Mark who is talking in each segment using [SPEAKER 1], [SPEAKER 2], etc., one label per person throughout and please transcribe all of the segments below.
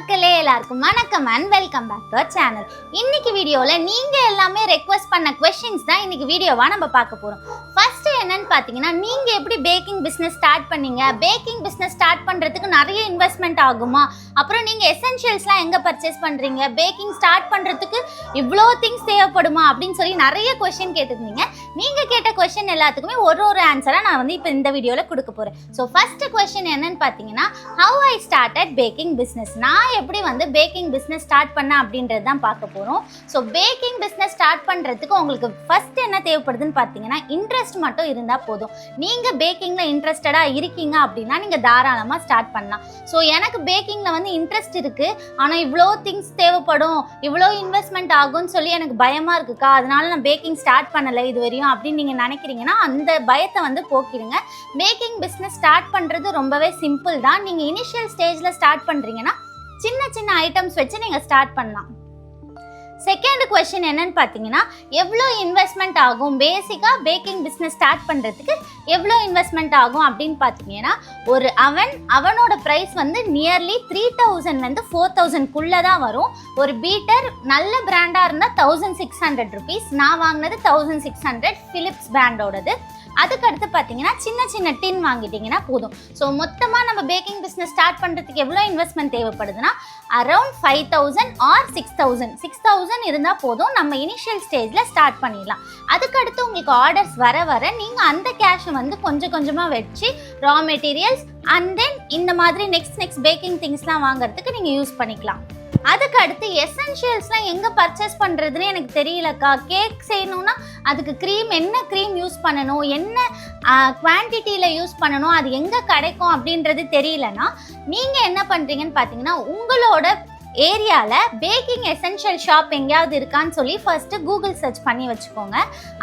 [SPEAKER 1] மக்களே எல்லாருக்கும் வணக்கம் and welcome back to channel இன்னைக்கு வீடியோவில் நீங்கள் எல்லாமே ரெக்வஸ்ட் பண்ண கொஷின்ஸ் தான் இன்னைக்கு வீடியோவா நம்ம பார்க்க போகிறோம் ஃபர்ஸ்ட் என்னன்னு பார்த்தீங்கன்னா நீங்கள் எப்படி பேக்கிங் பிஸ்னஸ் ஸ்டார்ட் பண்ணீங்க? பேக்கிங் பிஸ்னஸ் ஸ்டார்ட் பண்ணுறதுக்கு நிறைய இன்வெஸ்ட்மெண்ட் ஆகுமா? அப்புறம் நீங்கள் எசென்ஷியல்ஸ்லாம் எங்கே பர்ச்சேஸ் பண்ணுறீங்க பேக்கிங் ஸ்டார்ட் பண்ணுறதுக்கு இவ்வளோ திங்ஸ் தேவைப்படுமா? அப்படின்னு சொல்லி நிறைய கொஷின் கேட்டிருந்தீங்க. நீங்கள் கேட்ட கொஷின் எல்லாத்துக்குமே ஒரு ஒரு ஆன்சராக நான் வந்து இப்போ இந்த வீடியோவில் கொடுக்க போகிறேன் ஸோ ஃபஸ்ட்டு கொஷின் என்னன்னு பார்த்தீங்கன்னா how I started baking business நான் எப்படி வந்து பேக்கிங் பிஸ்னஸ் ஸ்டார்ட் பண்ணேன் அப்படின்றது தான் பார்க்க போகிறோம் ஸோ பேக்கிங் பிஸ்னஸ் ஸ்டார்ட் பண்ணுறதுக்கு உங்களுக்கு ஃபஸ்ட் என்ன தேவைப்படுதுன்னு பார்த்தீங்கன்னா இன்ட்ரெஸ்ட் மட்டும் இருந்தால் போதும். நீங்கள் பேக்கிங்கில் இன்ட்ரெஸ்டடாக இருக்கீங்க அப்படின்னா நீங்கள் தாராளமாக ஸ்டார்ட் பண்ணலாம். ஸோ எனக்கு பேக்கிங்கில் வந்து இன்ட்ரெஸ்ட் இருக்குது ஆனால் இவ்வளோ திங்ஸ் தேவைப்படும். இவ்வளோ இன்வெஸ்ட்மெண்ட் ஆகும்னு சொல்லி எனக்கு பயமாக இருக்குக்கா. அதனால நான் பேக்கிங் ஸ்டார்ட் பண்ணலை இது வரையும் அப்படின்னு நீங்கள் நினைக்கிறீங்கன்னா அந்த பயத்தை வந்து போக்கிடுங்க பேக்கிங் பிஸ்னஸ் ஸ்டார்ட் பண்ணுறது ரொம்பவே சிம்பிள் தான். நீங்கள் இனிஷியல் ஸ்டேஜில் ஸ்டார்ட் பண்ணுறீங்கன்னா சின்ன சின்ன ஐட்டம்ஸ் வச்சு நீங்கள் ஸ்டார்ட் பண்ணலாம். செகண்ட் கொஷின் என்னன்னு பார்த்தீங்கன்னா எவ்வளோ இன்வெஸ்ட்மெண்ட் ஆகும்? பேசிக்காக பேக்கிங் பிஸ்னஸ் ஸ்டார்ட் பண்ணுறதுக்கு எவ்வளோ இன்வெஸ்ட்மெண்ட் ஆகும் அப்படின்னு பார்த்தீங்கன்னா ஒரு அவன் அவனோட ப்ரைஸ் வந்து நியர்லி த்ரீ தௌசண்ட்லேருந்து ஃபோர் தௌசண்ட்குள்ளே தான் வரும். ஒரு பீட்டர் நல்ல பிராண்டாக இருந்தால் தௌசண்ட் சிக்ஸ் ஹண்ட்ரட் ருபீஸ் நான் வாங்கினது தௌசண்ட் சிக்ஸ் ஹண்ட்ரட் ஃபிலிப்ஸ் பிராண்டோடது அதுக்கு அடுத்து பார்த்தீங்கன்னா சின்ன சின்ன டின் வாங்கிட்டீங்கன்னா போதும். ஸோ மொத்தமாக நம்ம பேக்கிங் பிஸ்னஸ் ஸ்டார்ட் பண்ணுறதுக்கு எவ்வளோ investment தேவைப்படுதுன்னா around five thousand or six thousand six thousand இருந்தால் போதும் நம்ம இனிஷியல் ஸ்டேஜில் ஸ்டார்ட் பண்ணிடலாம். அதுக்கடுத்து உங்களுக்கு ஆர்டர்ஸ் வர வர நீங்கள் அந்த கேஷை வந்து கொஞ்சம் கொஞ்சமாக வச்சு ரா மெட்டீரியல்ஸ் அண்ட் தென் இந்த மாதிரி நெக்ஸ்ட் நெக்ஸ்ட் பேக்கிங் திங்ஸ்லாம் வாங்குறதுக்கு நீங்கள் யூஸ் பண்ணிக்கலாம். அதுக்கு அடுத்து எசென்ஷியல்ஸ்லாம் எங்கே பர்ச்சேஸ் பண்ணுறதுன்னு எனக்கு தெரியலக்கா. கேக் செய்யணும்னா அதுக்கு க்ரீம் என்ன க்ரீம் யூஸ் பண்ணணும்? என்ன குவான்டிட்டியில் யூஸ் பண்ணணும்? அது எங்கே கிடைக்கும் அப்படின்றது தெரியலனா நீங்கள் என்ன பண்ணுறீங்கன்னு பார்த்தீங்கன்னா உங்களோட ஏரியாவில் பேக்கிங் எசென்ஷியல் ஷாப் எங்கேயாவது இருக்கான்னு சொல்லி ஃபர்ஸ்ட்டு கூகுள் சர்ச் பண்ணி வச்சுக்கோங்க.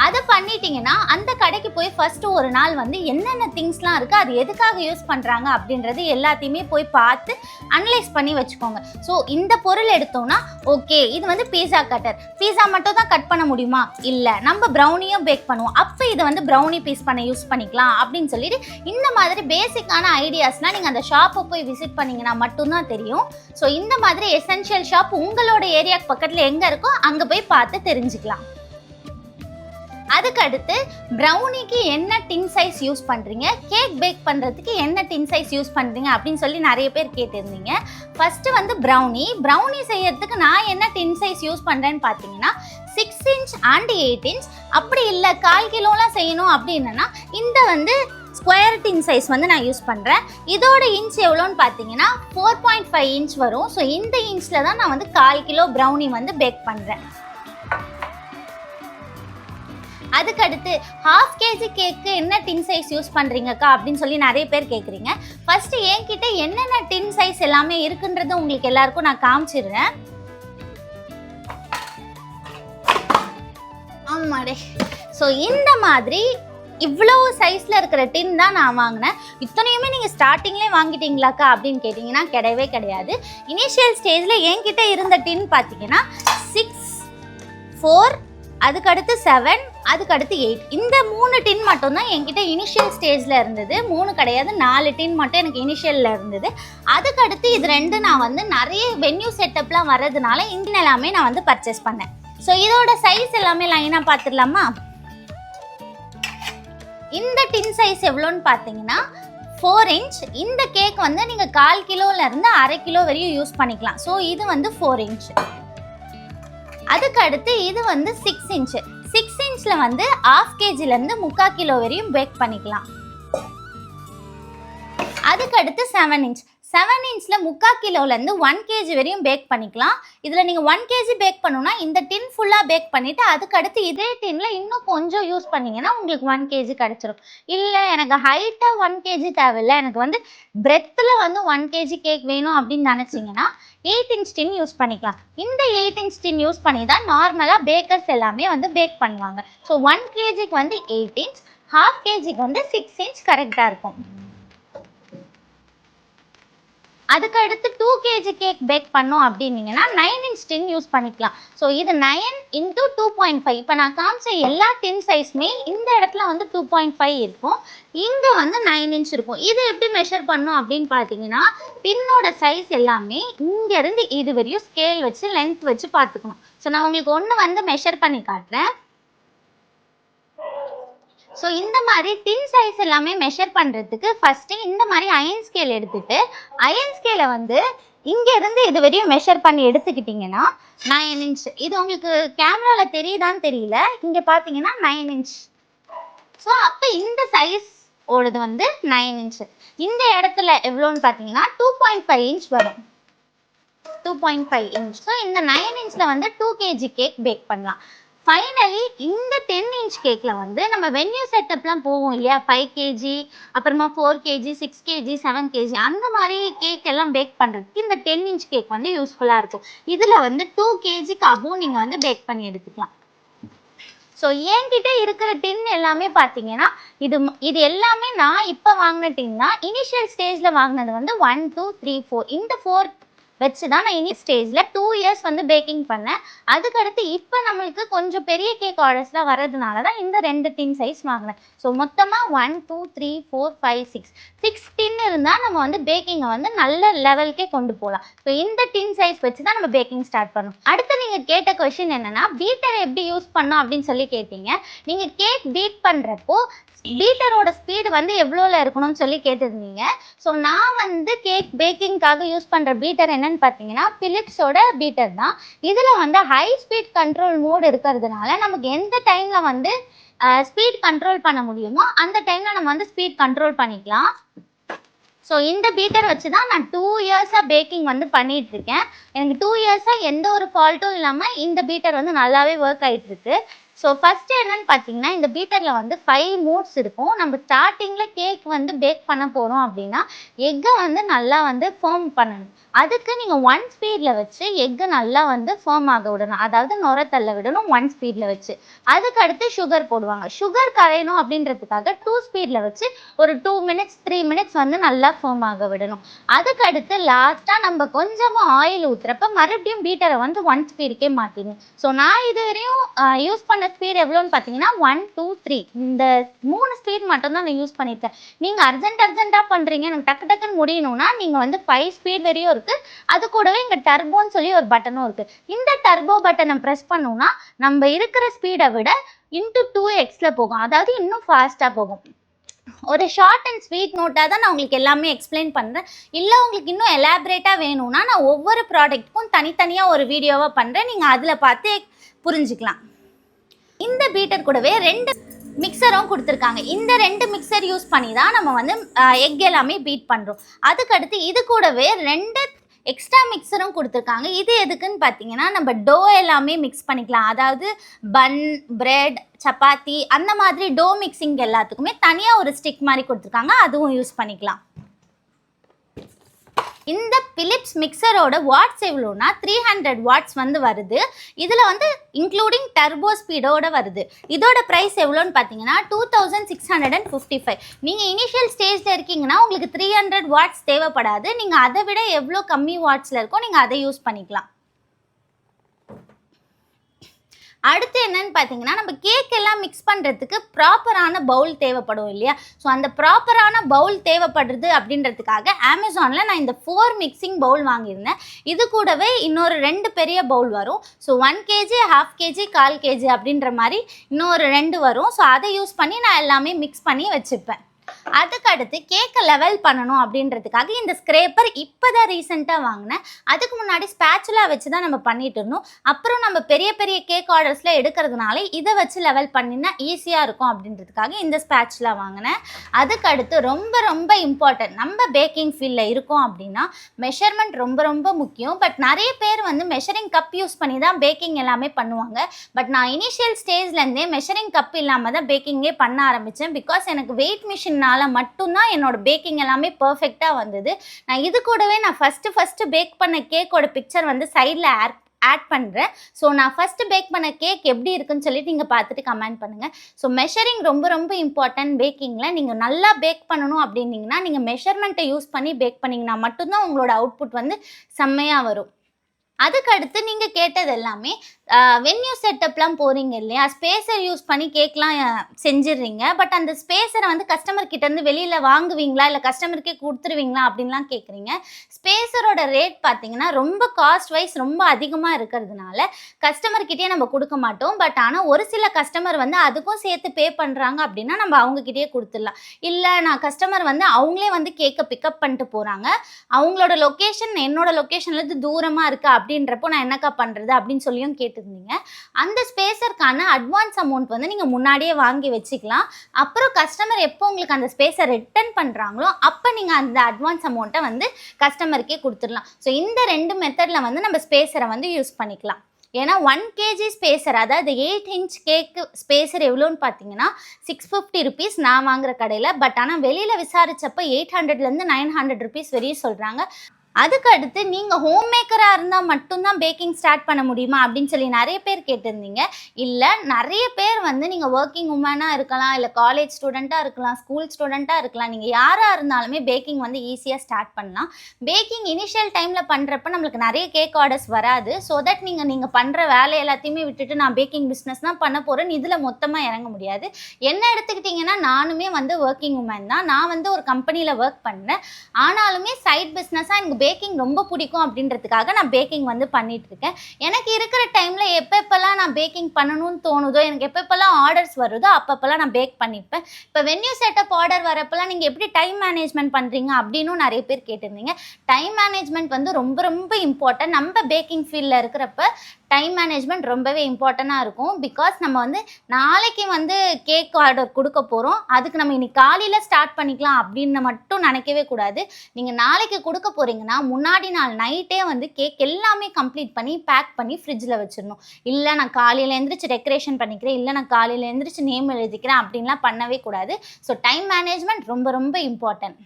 [SPEAKER 1] அதை பண்ணிட்டீங்கன்னா அந்த கடைக்கு போய் ஃபர்ஸ்ட்டு ஒரு நாள் வந்து என்னென்ன திங்ஸ்லாம் இருக்குது அது எதுக்காக யூஸ் பண்ணுறாங்க அப்படின்றது எல்லாத்தையுமே போய் பார்த்து அனலைஸ் பண்ணி வச்சுக்கோங்க. ஸோ இந்த பொருள் எடுத்தோம்னா ஓகே இது வந்து பீஸா கட்டர் பீஸா மட்டும் தான் கட் பண்ண முடியுமா? இல்லை. நம்ம ப்ரௌனியும் பேக் பண்ணுவோம். அப்போ இதை வந்து ப்ரௌனி பீஸ் பண்ண யூஸ் பண்ணிக்கலாம் அப்படின்னு சொல்லிட்டு இந்த மாதிரி பேசிக்கான ஐடியாஸ்லாம் நீங்கள் அந்த ஷாப்பை போய் விசிட் பண்ணிங்கன்னா மட்டும்தான் தெரியும். ஸோ இந்த மாதிரி எசென்ஷியல் ஷாப் உங்களோட ஏரியாவுக்கு பக்கத்தில் எங்கே இருக்கோ அங்கே போய் பார்த்து தெரிஞ்சுக்கலாம். அதுக்கு அடுத்து ப்ரௌனிக்கு என்ன டின் சைஸ் யூஸ் பண்ணுறீங்க கேக் பேக் பண்ணுறதுக்கு என்ன டின் சைஸ் யூஸ் பண்ணுறீங்க அப்படின்னு சொல்லி நிறைய பேர் கேட்டிருந்தீங்க. ஃபஸ்ட்டு வந்து ப்ரௌனி ப்ரௌனி செய்யறதுக்கு நான் என்ன டின் சைஸ் யூஸ் பண்ணுறேன்னு பார்த்தீங்கன்னா six inch and eight inch அப்படி இல்லை கால் கிலோலாம் செய்யணும் அப்படின்னா இந்த வந்து ஸ்கொயர் டின் சைஸ் வந்து நான் யூஸ் பண்ணுறேன் இதோட இன்ச் எவ்வளோன்னு பார்த்தீங்கன்னா ஃபோர் பாயிண்ட் ஃபைவ் இன்ச் வரும். ஸோ இந்த இன்ச்சில் தான் நான் வந்து கால் கிலோ ப்ரௌனி வந்து பேக் பண்ணுறேன் அதுக்கடுத்து ஹாஃப் கேஜி கேக்கு என்ன டின் சைஸ் யூஸ் பண்ணுறீங்கக்கா அப்படின்னு சொல்லி நிறைய பேர் கேட்குறீங்க ஃபஸ்ட்டு என்கிட்ட என்னென்ன டின் சைஸ் எல்லாமே இருக்குன்றது உங்களுக்கு எல்லாருக்கும் நான் காமிச்சிடுறேன். ஆமாடே. ஸோ இந்த மாதிரி இவ்வளோ சைஸில் இருக்கிற டின் தான் நான் வாங்கினேன். இத்தனையுமே நீங்கள் ஸ்டார்டிங்லேயே வாங்கிட்டீங்களாக்கா அப்படின்னு கேட்டிங்கன்னா கிடையவே கிடையாது. இனிஷியல் ஸ்டேஜில் என்கிட்ட இருந்த டின் பார்த்தீங்கன்னா சிக்ஸ் ஃபோர் அதுக்கடுத்து செவன் அதுக்கடுத்து எயிட் இந்த மூணு டின் மட்டும்தான் என்கிட்ட இனிஷியல் ஸ்டேஜில் இருந்தது. மூணு கிடையாது நாலு டின் மட்டும் எனக்கு இனிஷியலில் இருந்தது. அதுக்கடுத்து இது ரெண்டு நான் வந்து நிறைய வென்யூ செட்டப்லாம் வர்றதுனால இந்த எல்லாமே நான் வந்து பர்ச்சேஸ் பண்ணேன். ஸோ இதோட சைஸ் எல்லாமே லைனாக பார்த்துடலாமா இந்த டின் சைஸ் எவ்வளோன்னு பார்த்தீங்கன்னா ஃபோர் இன்ச் இந்த கேக் வந்து நீங்கள் கால் கிலோலேருந்து அரை கிலோ வரையும் யூஸ் பண்ணிக்கலாம். ஸோ இது வந்து ஃபோர் இன்ச் அதுக்கு அடுத்து இது வந்து சிக்ஸ் இன்ச் சிக்ஸ் இன்ச்சில் வந்து ஆஃப் கேஜிலேருந்து முக்கால் கிலோ வரையும் பேக் பண்ணிக்கலாம். அதுக்கு அடுத்து செவன் இன்ச் செவன் இன்ச்சில் முக்கால் கிலோலேருந்து ஒன் கேஜி வரையும் பேக் பண்ணிக்கலாம். இதில் நீங்கள் ஒன் கேஜி பேக் பண்ணணும்னா இந்த டின் ஃபுல்லாக பேக் பண்ணிவிட்டு அதுக்கடுத்து இதே டின்னில் இன்னும் கொஞ்சம் யூஸ் பண்ணிங்கன்னா உங்களுக்கு ஒன் கேஜி கிடச்சிரும். இல்லை எனக்கு ஹைட்டாக ஒன் கேஜி தேவையில்லை. எனக்கு வந்து பிரெத்தில் வந்து ஒன் கேஜி கேக் வேணும் அப்படின்னு நினச்சிங்கன்னா எயிட் இன்ச் டின் யூஸ் பண்ணிக்கலாம். இந்த எயிட் இன்ச் டின் யூஸ் பண்ணி தான் நார்மலாக பேக்கர்ஸ் எல்லாமே வந்து பேக் பண்ணுவாங்க. ஸோ ஒன் கேஜிக்கு வந்து எயிட் இன்ச் ஹாஃப் கேஜிக்கு வந்து சிக்ஸ் இன்ச் கரெக்டாக இருக்கும். அதுக்கு அடுத்து டூ கேஜி கேக் பேக் பண்ணோம் அப்படின்னீங்கன்னா நைன் இன்ச் டின் யூஸ் பண்ணிக்கலாம். ஸோ இது nine into two point five இப்போ நான் காமிச்ச எல்லா டின் சைஸுமே இந்த இடத்துல வந்து டூ பாயிண்ட் ஃபைவ் இருக்கும். இங்கே வந்து நைன் இன்ச் இருக்கும். இது எப்படி மெஷர் பண்ணும் அப்படின்னு பார்த்தீங்கன்னா டின்னோட சைஸ் எல்லாமே இங்கேருந்து இது வரையும் ஸ்கேல் வச்சு லென்த் வச்சு பார்த்துக்கணும். ஸோ நான் உங்களுக்கு ஒன்று வந்து மெஷர் பண்ணி காட்டுறேன். ஸோ இந்த மாதிரி டின் சைஸ் எல்லாமே மெஷர் பண்ணுறதுக்கு ஃபஸ்ட்டு இந்த மாதிரி அயன் ஸ்கேல் எடுத்துகிட்டு அயன் ஸ்கேலை வந்து இங்கேருந்து இது வரையும் மெஷர் பண்ணி எடுத்துக்கிட்டிங்கன்னா நைன் இன்ச் இது உங்களுக்கு கேமராவில் தெரியுதான்னு தெரியல. இங்கே பார்த்தீங்கன்னா நைன் இன்ச் ஸோ அப்போ இந்த சைஸ் ஓடுது வந்து நைன் இன்ச் இந்த இடத்துல எவ்வளோன்னு பார்த்தீங்கன்னா டூ பாயிண்ட் ஃபைவ் இன்ச் வரும். Two point five inch so இந்த நைன் இன்ச்சில் வந்து டூ கேஜி கேக் பேக் பண்ணலாம். ஃபைனலி இந்த டென் இன்ச் கேக்கில் வந்து நம்ம வென்யூ செட்டப்லாம் போவோம் இல்லையா? ஃபைவ் கேஜி அப்புறமா four KG six KG seven KG அந்த மாதிரி கேக் எல்லாம் பேக் பண்ணுறதுக்கு இந்த டென் இன்ச் கேக் வந்து யூஸ்ஃபுல்லாக இருக்கும். இதில் வந்து டூ கேஜிக்கு அபோவ் நீங்கள் வந்து பேக் பண்ணி எடுத்துக்கலாம். ஸோ என்கிட்ட இருக்கிற டின் எல்லாமே பார்த்தீங்கன்னா இது இது எல்லாமே நான் இப்போ வாங்கின டின் தான். இனிஷியல் ஸ்டேஜில் வாங்கினது வந்து ஒன் டூ த்ரீ ஃபோர் இந்த ஃபோர் வச்சு தான் நான் இனி ஸ்டேஜில் டூ இயர்ஸ் வந்து பேக்கிங் பண்ணேன். அதுக்கடுத்து இப்போ நம்மளுக்கு கொஞ்சம் பெரிய கேக் ஆர்டர்ஸ்லாம் வர்றதுனால தான் இந்த ரெண்டு டின் சைஸ் வாங்கினேன். ஸோ மொத்தமாக one two three four five six six tin இருந்தால் நம்ம வந்து பேக்கிங்கை வந்து நல்ல லெவலுக்கே கொண்டு போகலாம் ஸோ இந்த டின் சைஸ் வச்சு தான் நம்ம பேக்கிங் ஸ்டார்ட் பண்ணணும். அடுத்து நீங்கள் கேட்ட கொஷின் என்னென்னா பீட்டர் எப்படி யூஸ் பண்ணோம் அப்படின்னு சொல்லி கேட்டீங்க. நீங்கள் கேக் பீட் பண்ணுறப்போ பீட்டரோட ஸ்பீடு வந்து எவ்வளோல இருக்கணும்னு சொல்லி கேட்டிருந்தீங்க. ஸோ நான் வந்து கேக் பேக்கிங்காக யூஸ் பண்ணுற பீட்டர் என்னன்னு பார்த்தீங்கன்னா பிலிப்ஸோட பீட்டர் தான். இதில் வந்து ஹை ஸ்பீட் கண்ட்ரோல் மோட் இருக்கிறதுனால நமக்கு எந்த டைமில் வந்து ஸ்பீட் கண்ட்ரோல் பண்ண முடியுமோ அந்த டைமில் நம்ம வந்து ஸ்பீட் கண்ட்ரோல் பண்ணிக்கலாம். ஸோ இந்த பீட்டர் வச்சு தான் நான் டூ இயர்ஸாக பேக்கிங் வந்து பண்ணிகிட்ருக்கேன் எனக்கு டூ இயர்ஸாக எந்த ஒரு ஃபால்ட்டும் இல்லாமல் இந்த பீட்டர் வந்து நல்லாவே ஒர்க் ஆகிட்டுருக்கு ஸோ ஃபஸ்ட்டு என்னன்னு பார்த்தீங்கன்னா இந்த பீட்டரில் வந்து ஃபைவ் மூட்ஸ் இருக்கும். நம்ம ஸ்டார்டிங்கில் கேக் வந்து பேக் பண்ண போகிறோம் அப்படின்னா எக்கை வந்து நல்லா வந்து ஃபேர்ம் பண்ணணும். அதுக்கு நீங்கள் ஒன் ஸ்பீடில் வச்சு எக்கை நல்லா வந்து ஃபேர்ம் ஆக விடணும். அதாவது நுர விடணும் ஒன் ஸ்பீடில் வச்சு. அதுக்கு அடுத்து சுகர் போடுவாங்க. சுகர் கரையணும் அப்படின்றதுக்காக டூ ஸ்பீடில் வச்சு ஒரு டூ மினிட்ஸ் த்ரீ மினிட்ஸ் வந்து நல்லா ஃபேர்ம் ஆக விடணும். அதுக்கு அடுத்து லாஸ்ட்டாக நம்ம கொஞ்சமாக ஆயில் ஊற்றுறப்ப மறுபடியும் பீட்டரை வந்து ஒன் ஸ்பீடுக்கே மாற்றிடணும் ஸோ நான் இது வரையும் யூஸ் பண்ண ஸ்பீட் எவ்வளோன்னு பார்த்தீங்கன்னா ஒன் டூ த்ரீ இந்த மூணு ஸ்பீட் மட்டும்தான் நான் யூஸ் பண்ணியிருக்கேன். நீங்கள் அர்ஜென்ட் அர்ஜென்ட்டாக பண்ணுறீங்க எனக்கு டக்கு டக்குன்னு முடியணும்னா நீங்கள் வந்து ஃபைவ் ஸ்பீட் வரையும் இருக்குது அது கூடவே இங்கே டர்போன்னு சொல்லி ஒரு பட்டனும் இருக்குது இந்த டர்போ பட்டனை ப்ரெஸ் பண்ணோம்னா நம்ம இருக்கிற ஸ்பீடை விட இன்ட்டு டூ எக்ஸில் போகும். அதாவது இன்னும் ஃபாஸ்ட்டாக போகும். ஒரு ஷார்ட் அண்ட் ஸ்வீட் நோட்டாக தான் நான் உங்களுக்கு எல்லாமே எக்ஸ்பிளைன் பண்ணுறேன் இல்லை உங்களுக்கு இன்னும் எலாபரேட்டாக வேணும்னா நான் ஒவ்வொரு ப்ராடக்ட்டுக்கும் தனித்தனியாக ஒரு வீடியோவாக பண்ணுறேன் நீங்கள் அதில் பார்த்து புரிஞ்சுக்கலாம். இந்த பீட்டர் கூடவே ரெண்டு மிக்சரும் கொடுத்துருக்காங்க. இந்த ரெண்டு மிக்சர் யூஸ் பண்ணி தான் நம்ம வந்து எக் எல்லாமே பீட் பண்ணுறோம் அதுக்கடுத்து இது கூடவே ரெண்டு எக்ஸ்ட்ரா மிக்சரும் கொடுத்துருக்காங்க. இது எதுக்குன்னு பார்த்தீங்கன்னா நம்ம டோ எல்லாமே மிக்ஸ் பண்ணிக்கலாம். அதாவது பன் பிரெட் சப்பாத்தி அந்த மாதிரி டோ மிக்சிங் எல்லாத்துக்குமே தனியாக ஒரு ஸ்டிக் மாதிரி கொடுத்துருக்காங்க. அதுவும் யூஸ் பண்ணிக்கலாம். இந்த பிலிப்ஸ் மிக்சரோட வாட்ஸ் எவ்வளோனா த்ரீ ஹண்ட்ரட் வாட்ஸ் வந்து வருது. இதில் வந்து இன்க்ளூடிங் டர்போ ஸ்பீடோட வருது. இதோட ப்ரைஸ் எவ்வளோன்னு பார்த்தீங்கன்னா two thousand six hundred and fifty five நீங்கள் இனிஷியல் ஸ்டேஜில் இருக்கீங்கன்னா உங்களுக்கு த்ரீ ஹண்ட்ரட் வாட்ஸ் தேவைப்படாது. நீங்கள் அதை விட எவ்வளோ கம்மி வாட்ஸில் இருக்கோ நீங்கள் அதை யூஸ் பண்ணிக்கலாம். அடுத்து என்னன்னு பார்த்தீங்கன்னா நம்ம கேக் எல்லாம் மிக்ஸ் பண்ணுறதுக்கு ப்ராப்பரான பவுல் தேவைப்படும் இல்லையா? ஸோ அந்த ப்ராப்பரான பவுல் தேவைப்படுறது அப்படின்றதுக்காக அமேசானில் நான் இந்த ஃபோர் மிக்சிங் பவுல் வாங்கியிருந்தேன். இது கூடவே இன்னொரு ரெண்டு பெரிய பவுல் வரும். So one KG half KG கால் கேஜி அப்படின்ற மாதிரி இன்னொரு ரெண்டு வரும். ஸோ அதை யூஸ் பண்ணி நான் எல்லாமே மிக்ஸ் பண்ணி வச்சுப்பேன். அதுக்கு அடுத்து கேக்கை லெவல் பண்ணணும் அப்படின்றதுக்காக இந்த ஸ்க்ரேப்பர் இப்போ தான் ரீசெண்டாக வாங்கினேன். அதுக்கு முன்னாடி ஸ்பேச்சுலா வச்சு தான் நம்ம பண்ணிட்டு இருந்தோம். அப்புறம் நம்ம பெரிய பெரிய கேக் ஆர்டர்ஸில் எடுக்கிறதுனால இதை வச்சு லெவல் பண்ணினா ஈஸியாக இருக்கும் அப்படின்றதுக்காக இந்த ஸ்பேச்சுலா வாங்கினேன். அதுக்கு அடுத்து ரொம்ப ரொம்ப இம்பார்ட்டன்ட் நம்ம பேக்கிங் ஃபீல்டில் இருக்கோம் அப்படின்னா மெஷர்மெண்ட் ரொம்ப ரொம்ப முக்கியம். பட் நிறைய பேர் வந்து மெஷரிங் கப் யூஸ் பண்ணி தான் பேக்கிங் எல்லாமே பண்ணுவாங்க. பட் நான் இனிஷியல் ஸ்டேஜ்லேருந்தே மெஷரிங் கப் இல்லாமல் தான் பேக்கிங்கே பண்ண ஆரம்பித்தேன் பிகாஸ் எனக்கு வெயிட் மிஷின் மிஷினால் மட்டும்தான் என்னோட பேக்கிங் எல்லாமே பர்ஃபெக்டாக வந்தது. நான் இது கூடவே நான் ஃபஸ்ட்டு ஃபஸ்ட்டு பேக் பண்ண கேக்கோட பிக்சர் வந்து சைடில் ஆட் ஆட் பண்ணுறேன் ஸோ நான் ஃபஸ்ட்டு பேக் பண்ண கேக் எப்படி இருக்குன்னு சொல்லிட்டு நீங்கள் பார்த்துட்டு கமெண்ட் பண்ணுங்கள் ஸோ மெஷரிங் ரொம்ப ரொம்ப இம்பார்ட்டன்ட் பேக்கிங்கில் நீங்கள் நல்லா பேக் பண்ணணும் அப்படின்னீங்கன்னா நீங்கள் மெஷர்மெண்ட்டை யூஸ் பண்ணி பேக் பண்ணிங்கன்னா மட்டும்தான் உங்களோட அவுட்புட் வந்து செம்மையாக வரும். அதுக்கடுத்து நீங்கள் கேட்டது எல்லாமே வென்யூ செட்டப்லாம் போகிறீங்க இல்லையா? ஸ்பேஸர் யூஸ் பண்ணி கேக்லாம் செஞ்சிடுறீங்க. பட் அந்த ஸ்பேஸரை வந்து கஸ்டமர் கிட்டேருந்து வெளியில் வாங்குவீங்களா? இல்லை கஸ்டமருக்கே கொடுத்துருவீங்களா? அப்படின்லாம் கேட்குறீங்க ஸ்பேஸரோட ரேட் பார்த்தீங்கன்னா ரொம்ப காஸ்ட் வைஸ் ரொம்ப அதிகமாக இருக்கிறதுனால கஸ்டமர்கிட்டே நம்ம கொடுக்க மாட்டோம். பட் ஆனால் ஒரு சில கஸ்டமர் வந்து அதுக்கும் சேர்த்து பே பண்ணுறாங்க அப்படின்னா நம்ம அவங்கக்கிட்டே கொடுத்துடலாம். இல்லை நான் கஸ்டமர் வந்து அவங்களே வந்து கேக்கை பிக்கப் பண்ணிட்டு போகிறாங்க அவங்களோட லொக்கேஷன் என்னோட லொக்கேஷன்லேருந்து தூரமாக இருக்குது அப்படின்றப்போ நான் என்னக்கா பண்ணுறது அப்படின்னு சொல்லியும் கேட்டிருந்தீங்க. அந்த ஸ்பேஸருக்கான அட்வான்ஸ் அமௌண்ட் வந்து நீங்கள் முன்னாடியே வாங்கி வச்சுக்கலாம். அப்புறம் கஸ்டமர் எப்போ உங்களுக்கு அந்த ஸ்பேஸை ரிட்டர்ன் பண்ணுறாங்களோ அப்போ நீங்கள் அந்த அட்வான்ஸ் அமௌண்ட்டை வந்து கஸ்டமருக்கே கொடுத்துடலாம். ஸோ இந்த ரெண்டு மெத்தடில் வந்து நம்ம ஸ்பேஸரை வந்து யூஸ் பண்ணிக்கலாம். ஏன்னா ஒன் கேஜி ஸ்பேசர் அதாவது எயிட் இன்ச் கேக்கு ஸ்பேசர் எவ்வளோன்னு பார்த்தீங்கன்னா சிக்ஸ் ஃபிஃப்டி ருபீஸ் நான் வாங்குற கடையில். பட் ஆனால் வெளியில் விசாரிச்சப்போ எயிட் ஹண்ட்ரட்லேருந்து நைன் ஹண்ட்ரட் ருபீஸ் வரையும் சொல்கிறாங்க அதுக்கு அடுத்து நீங்கள் ஹோம் மேக்கராக இருந்தால் மட்டும்தான் பேக்கிங் ஸ்டார்ட் பண்ண முடியுமா அப்படின்னு சொல்லி நிறைய பேர் கேட்டிருந்தீங்க. இல்லை நிறைய பேர் வந்து நீங்கள் ஒர்க்கிங் உமனாக இருக்கலாம் இல்லை காலேஜ் ஸ்டூடெண்ட்டாக இருக்கலாம் ஸ்கூல் ஸ்டூடெண்ட்டாக இருக்கலாம். நீங்கள் யாராக இருந்தாலுமே பேக்கிங் வந்து ஈஸியாக ஸ்டார்ட் பண்ணலாம். பேக்கிங் இனிஷியல் டைமில் பண்ணுறப்ப நம்மளுக்கு நிறைய கேக் ஆர்டர்ஸ் வராது. ஸோ தட் நீங்கள் நீங்கள் பண்ணுற வேலை எல்லாத்தையுமே விட்டுட்டு நான் பேக்கிங் பிஸ்னஸ் தான் பண்ண போகிறேன்னு இதில் மொத்தமாக இறங்க முடியாது. என்ன எடுத்துக்கிட்டிங்கன்னா நானுமே வந்து ஒர்க்கிங் உமன் தான். நான் வந்து ஒரு கம்பெனியில் ஒர்க் பண்ணேன் ஆனாலுமே சைட் பிஸ்னஸாக எனக்கு பேக்கிங் ரொம்ப பிடிக்கும் அப்படின்றதுக்காக நான் பேக்கிங் வந்து பண்ணிட்டு இருக்கேன் எனக்கு இருக்கிற டைமில் எப்பப்பெல்லாம் நான் பேக்கிங் பண்ணணும்னு தோணுதோ எனக்கு எப்பப்பெல்லாம் ஆர்டர்ஸ் வருதோ அப்பப்பெல்லாம் நான் பேக் பண்ணிப்பேன். இப்போ வென்யூ செட்டப் ஆர்டர் வரப்பெல்லாம் நீங்கள் எப்படி டைம் மேனேஜ்மெண்ட் பண்ணுறீங்க அப்படின்னும் நிறைய பேர் கேட்டிருந்தீங்க. டைம் மேனேஜ்மெண்ட் வந்து ரொம்ப ரொம்ப இம்பார்ட்டன்ட் நம்ம பேக்கிங் ஃபீல்டில் இருக்கிறப்ப டைம் மேனேஜ்மெண்ட் ரொம்பவே இம்பார்ட்டண்ட்டாக இருக்கும். பிகாஸ் நம்ம வந்து நாளைக்கு வந்து கேக் ஆர்டர் கொடுக்க போகிறோம் அதுக்கு நம்ம இன்னைக்கு காலையில் ஸ்டார்ட் பண்ணிக்கலாம் அப்படின்னு மட்டும் நினைக்கவே கூடாது. நீங்கள் நாளைக்கு கொடுக்க போகிறீங்கன்னா முன்னாடி நாள் நைட்டே வந்து கேக் எல்லாமே கம்ப்ளீட் பண்ணி பேக் பண்ணி ஃப்ரிட்ஜில் வச்சிடணும். இல்லை நான் காலையில் எழுந்திரிச்சு டெக்கரேஷன் பண்ணிக்கிறேன். இல்லை நான் காலையில் எழுந்திரிச்சு நேம் எழுதிக்கிறேன் அப்படின்லாம் பண்ணவே கூடாது. ஸோ டைம் மேனேஜ்மெண்ட் ரொம்ப ரொம்ப இம்பார்ட்டன்ட்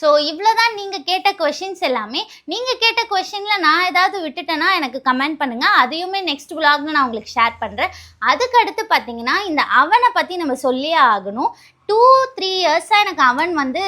[SPEAKER 1] ஸோ இவ்வளோ தான் நீங்கள் கேட்ட கொஷின்ஸ் எல்லாமே. நீங்கள் கேட்ட கொஷினில் நான் ஏதாவது விட்டுட்டேன்னா எனக்கு கமெண்ட் பண்ணுங்கள் அதையுமே நெக்ஸ்ட் விலாக்னு நான் உங்களுக்கு ஷேர் பண்ணுறேன் அதுக்கடுத்து பார்த்தீங்கன்னா இந்த அவனை பற்றி நம்ம சொல்லியே ஆகணும். டூ த்ரீ இயர்ஸாக எனக்கு அவன் வந்து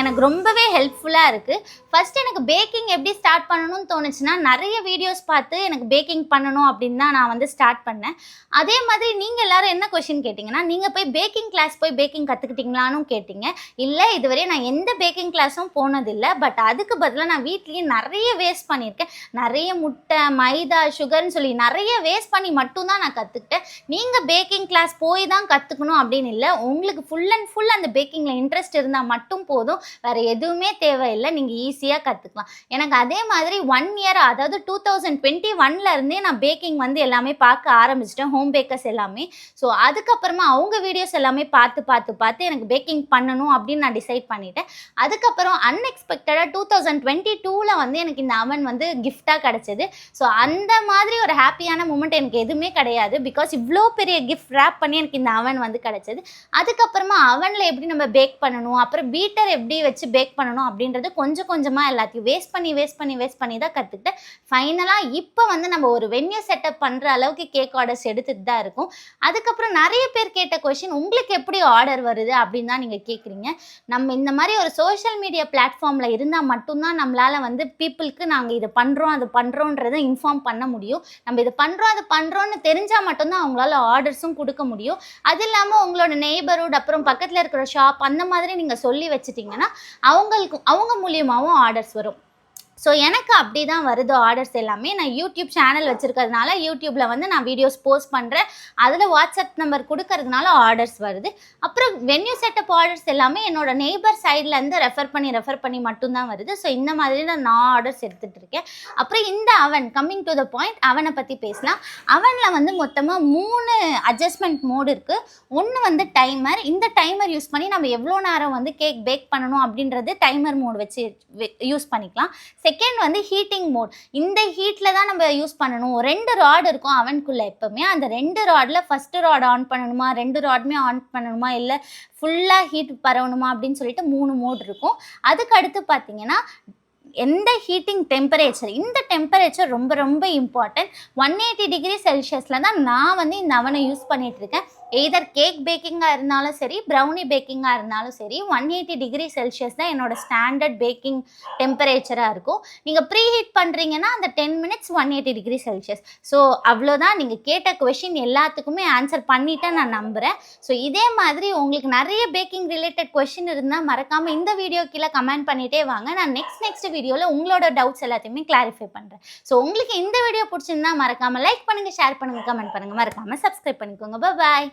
[SPEAKER 1] எனக்கு ரொம்பவே ஹெல்ப்ஃபுல்லாக இருக்குது ஃபஸ்ட் எனக்கு பேக்கிங் எப்படி ஸ்டார்ட் பண்ணணும்னு தோணுச்சுன்னா நிறைய வீடியோஸ் பார்த்து எனக்கு பேக்கிங் பண்ணணும் அப்படின்னு தான் நான் வந்து ஸ்டார்ட் பண்ணேன். அதே மாதிரி நீங்கள் எல்லாரும் என்ன கொஷின் கேட்டிங்கன்னா நீங்கள் போய் பேக்கிங் கிளாஸ் போய் பேக்கிங் கற்றுக்கிட்டீங்களான்னு கேட்டிங்க. இல்லை இதுவரை நான் எந்த பேக்கிங் கிளாஸும் போனதில்லை. பட் அதுக்கு பதிலாக நான் வீட்லேயும் நிறைய வேஸ்ட் பண்ணியிருக்கேன். நிறைய முட்டை மைதா சுகர்னு சொல்லி நிறைய வேஸ்ட் பண்ணி மட்டும்தான் நான் கற்றுக்கிட்டேன் நீங்கள் பேக்கிங் கிளாஸ் போய் தான் கற்றுக்கணும் அப்படின்னு இல்லை உங்களுக்கு ஃபுல் அண்ட் ஃபுல் அந்த பேக்கிங்கில் இன்ட்ரெஸ்ட் இருந்தால் மட்டும் போதும். வேறு எதுவுமே தேவையில்லை. நீங்கள் ஈஸியாக கற்றுக்கலாம் எனக்கு அதே மாதிரி ஒன் இயர் அதாவது டூ தௌசண்ட் டுவெண்ட்டி ஒன்லேருந்தே நான் பேக்கிங் வந்து எல்லாமே பார்க்க ஆரம்பிச்சிட்டேன். ஹோம் பேக்கர்ஸ் எல்லாமே. ஸோ அதுக்கப்புறமா அவங்க வீடியோஸ் எல்லாமே பார்த்து பார்த்து பார்த்து எனக்கு பேக்கிங் பண்ணணும் அப்படின்னு நான் டிசைட் பண்ணிட்டேன். அதுக்கப்புறம் அன்எக்ஸ்பெக்டடாக டூ தௌசண்ட் டுவெண்ட்டி டூவில் வந்து எனக்கு இந்த அவன் வந்து கிஃப்டாக கிடச்சிது. ஸோ அந்த மாதிரி ஒரு ஹாப்பியான மூமெண்ட் எனக்கு எதுவுமே கிடையாது. பிகாஸ் இவ்வளோ பெரிய கிஃப்ட் ரேப் பண்ணி எனக்கு இந்த அவன் வந்து கிடச்சிது. அதுக்கப்புறமா அவனில் எப்படி நம்ம பேக் பண்ணணும்? அப்புறம் பீட்டர் எப்படி வச்சு பேக் பண்ணணும்? அப்படின்றது கொஞ்சம் கொஞ்சமாக எல்லாத்தையும் வேஸ்ட் பண்ணி வேஸ்ட் பண்ணி வேஸ்ட் பண்ணி தான் கற்றுக்கிட்டேன் ஃபைனலாக இப்போ வந்து நம்ம ஒரு வென்யூ செட்டப் பண்ணுற அளவுக்கு கேக் ஆர்டர்ஸ் எடுத்துகிட்டு தான் இருக்கும். அதுக்கப்புறம் நிறைய பேர் கேட்ட கொஷின் உங்களுக்கு எப்படி ஆர்டர் வருது? அப்படின்னு தான் நீங்கள் கேட்குறீங்க நம்ம இந்த மாதிரி ஒரு சோஷியல் மீடியா பிளாட்ஃபார்மில் இருந்தால் மட்டும்தான் நம்மளால் வந்து பீப்புளுக்கு நாங்கள் இது பண்ணுறோம் அது பண்ணுறோன்றதை இன்ஃபார்ம் பண்ண முடியும். நம்ம இது பண்ணுறோம் அது பண்ணுறோன்னு தெரிஞ்சால் மட்டும்தான் அவங்களால ஆர்டர்ஸும் கொடுக்க முடியும். அது இல்லாமல் உங்களோட நெய்பர்ஹுட் அப்புறம் பக்கத்தில் இருக்கிற ஷாப் அந்த மாதிரி நீங்கள் சொல்லி வச்சுட்டிங்கன்னா அவங்களுக்கு அவங்க மூலியமாகவும் ஆர்டர்ஸ் வரும். ஸோ எனக்கு அப்படி தான் வருது ஆர்டர்ஸ் எல்லாமே. நான் யூடியூப் சேனல் வச்சுருக்கிறதுனால யூடியூப்பில் வந்து நான் வீடியோஸ் போஸ்ட் பண்ணுறேன் அதில் வாட்ஸ்அப் நம்பர் கொடுக்கறதுனால ஆர்டர்ஸ் வருது. அப்புறம் வென்யூ செட்டப் ஆர்டர்ஸ் எல்லாமே என்னோட நெய்பர் சைட்லேருந்து ரெஃபர் பண்ணி ரெஃபர் பண்ணி மட்டும்தான் வருது. ஸோ இந்த மாதிரி தான் நான் ஆர்டர்ஸ் எடுத்துகிட்டு இருக்கேன். அப்புறம் இந்த அவன் கம்மிங் டு த பாயிண்ட் அவனை பற்றி பேசலாம். அவனில் வந்து மொத்தமாக மூணு அட்ஜஸ்ட்மெண்ட் மோடு இருக்குது ஒன்று வந்து டைமர் இந்த டைமர் யூஸ் பண்ணி நம்ம எவ்வளோ நேரம் வந்து கேக் பேக் பண்ணணும் அப்படின்றது டைமர் மோடு வச்சு யூஸ் பண்ணிக்கலாம். செகண்ட் வந்து ஹீட்டிங் மோட் இந்த ஹீட்டில் தான் நம்ம யூஸ் பண்ணணும். ரெண்டு ராட் இருக்கும் அவனுக்குள்ளே எப்போவுமே. அந்த ரெண்டு ராடில் ஃபஸ்ட்டு ராட் ஆன் பண்ணணுமா? ரெண்டு ராடுமே ஆன் பண்ணணுமா? இல்லை ஃபுல்லாக ஹீட் பரவணுமா? அப்படின்னு சொல்லிட்டு மூணு மோட் இருக்கும். அதுக்கு அடுத்து பார்த்தீங்கன்னா எந்த ஹீட்டிங் டெம்பரேச்சர் இந்த டெம்பரேச்சர் ரொம்ப ரொம்ப இம்பார்ட்டன்ட் ஒன் எயிட்டி டிகிரி செல்சியஸில் தான் நான் வந்து இந்த அவனை யூஸ் பண்ணிகிட்ருக்கேன் இருக்கேன். எய்தர் கேக் பேக்கிங்காக இருந்தாலும் சரி ப்ரௌனி பேக்கிங்காக இருந்தாலும் சரி ஒன் எயிட்டி டிகிரி செல்சியஸ் தான் என்னோட ஸ்டாண்டர்ட் பேக்கிங் டெம்பரேச்சராக இருக்கும். நீங்கள் ப்ரீ ஹீட் பண்ணுறீங்கன்னா அந்த ten minutes one eighty degree celsius so அவ்வளோதான் நீங்கள் கேட்ட கொஷின் எல்லாத்துக்குமே ஆன்சர் பண்ணிட்டேன் நான் நம்புகிறேன் ஸோ இதே மாதிரி உங்களுக்கு நிறைய பேக்கிங் ரிலேட்டட் கொஷின் இருந்தால் மறக்காமல் இந்த வீடியோ கீழே கமெண்ட் பண்ணிட்டே வாங்க. நான் நெக்ஸ்ட் நெக்ஸ்ட் வீடியோவில் உங்களோட டவுட்ஸ் எல்லாத்தையுமே கிளாரிஃபை பண்ணுறேன் ஸோ உங்களுக்கு இந்த வீடியோ பிடிச்சிருந்தா மறக்காமல் லைக் பண்ணுங்கள் ஷேர் பண்ணுங்கள் கமெண்ட் பண்ணுங்கள் மறக்காமல் சப்ஸ்கிரைப் பண்ணிக்கோங்க. பாய்